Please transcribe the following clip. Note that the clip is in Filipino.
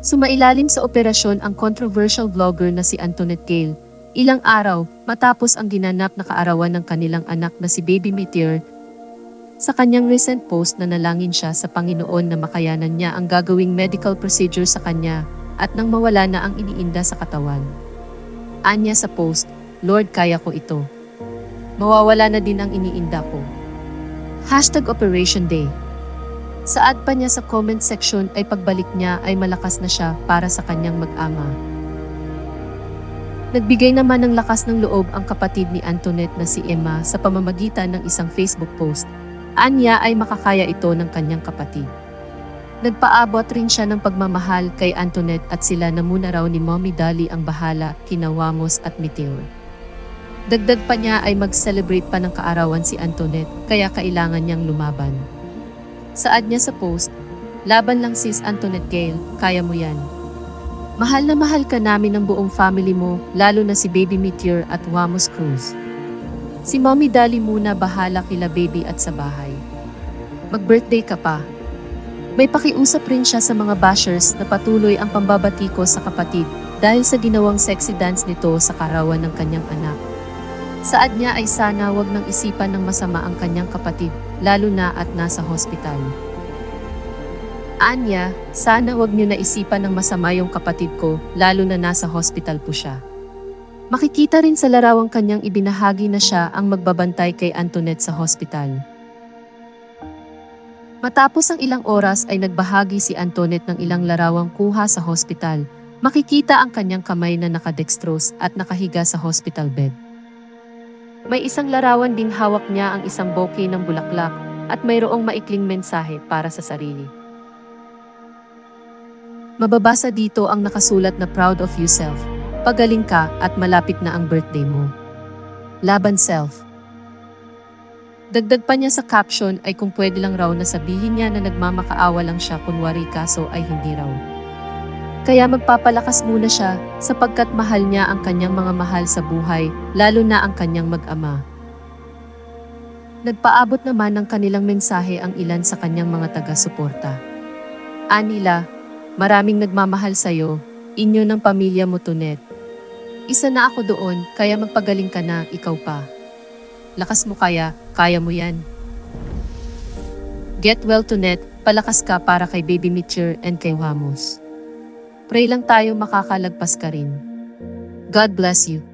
Sumailalim sa operasyon ang controversial vlogger na si Antoinette Gale. Ilang araw matapos ang ginanap na kaarawan ng kanilang anak na si Baby Meteor, sa kanyang recent post na nalangin siya sa Panginoon na makayanan niya ang gagawing medical procedure sa kanya at nang mawala na ang iniinda sa katawan. Anya sa post, Lord kaya ko ito. Mawawala na din ang iniinda ko. Hashtag Operation Day. Saad pa niya sa comment section ay pagbalik niya ay malakas na siya para sa kanyang mag-ama. Nagbigay naman ng lakas ng loob ang kapatid ni Antoinette na si Emma sa pamamagitan ng isang Facebook post. Anya ay makakaya ito ng kanyang kapatid. Nagpaabot rin siya ng pagmamahal kay Antoinette at sila na muna raw ni Mommy Dali ang bahala, kina Wamos at Meteor. Dagdag pa niya ay mag-celebrate pa ng kaarawan si Antoinette kaya kailangan niyang lumaban. Saad niya sa post, Laban lang sis Antoinette Gale, kaya mo yan. Mahal na mahal ka namin ng buong family mo, lalo na si Baby Meteor at Wamos Cruz. Si Mommy Dali muna bahala kila baby at sa bahay. Mag-birthday ka pa. May pakiusap rin siya sa mga bashers na patuloy ang pambabati ko sa kapatid dahil sa ginawang sexy dance nito sa karawan ng kanyang anak. Saad niya ay sana wag nang isipan ng masama ang kanyang kapatid, lalo na at nasa hospital. Anya, sana wag niyo na isipan ng masama yung kapatid ko, lalo na nasa hospital po siya. Makikita rin sa larawang kanyang ibinahagi na siya ang magbabantay kay Antoinette sa hospital. Matapos ang ilang oras ay nagbahagi si Antoinette ng ilang larawang kuha sa hospital. Makikita ang kanyang kamay na nakadextrose at nakahiga sa hospital bed. May isang larawan ding hawak niya ang isang bouquet ng bulaklak at mayroong maikling mensahe para sa sarili. Mababasa dito ang nakasulat na proud of yourself. Pagaling ka at malapit na ang birthday mo. Laban self. Dagdag pa niya sa caption ay kung pwede lang raw na sabihin niya na nagmamakaawa lang siya kunwari kaso ay hindi raw. Kaya magpapalakas muna siya sapagkat mahal niya ang kanyang mga mahal sa buhay, lalo na ang kanyang mag-ama. Nagpaabot naman ng kanilang mensahe ang ilan sa kanyang mga taga-suporta. Anila, maraming nagmamahal sa'yo, inyo ng pamilya mo Tunet. Isa na ako doon, kaya magpagaling ka na, ikaw pa. Lakas mo kaya, kaya mo yan. Get well Tunet, palakas ka para kay Baby Mitcher and kay Wamos. Pray lang tayo makakalagpas ka rin. God bless you.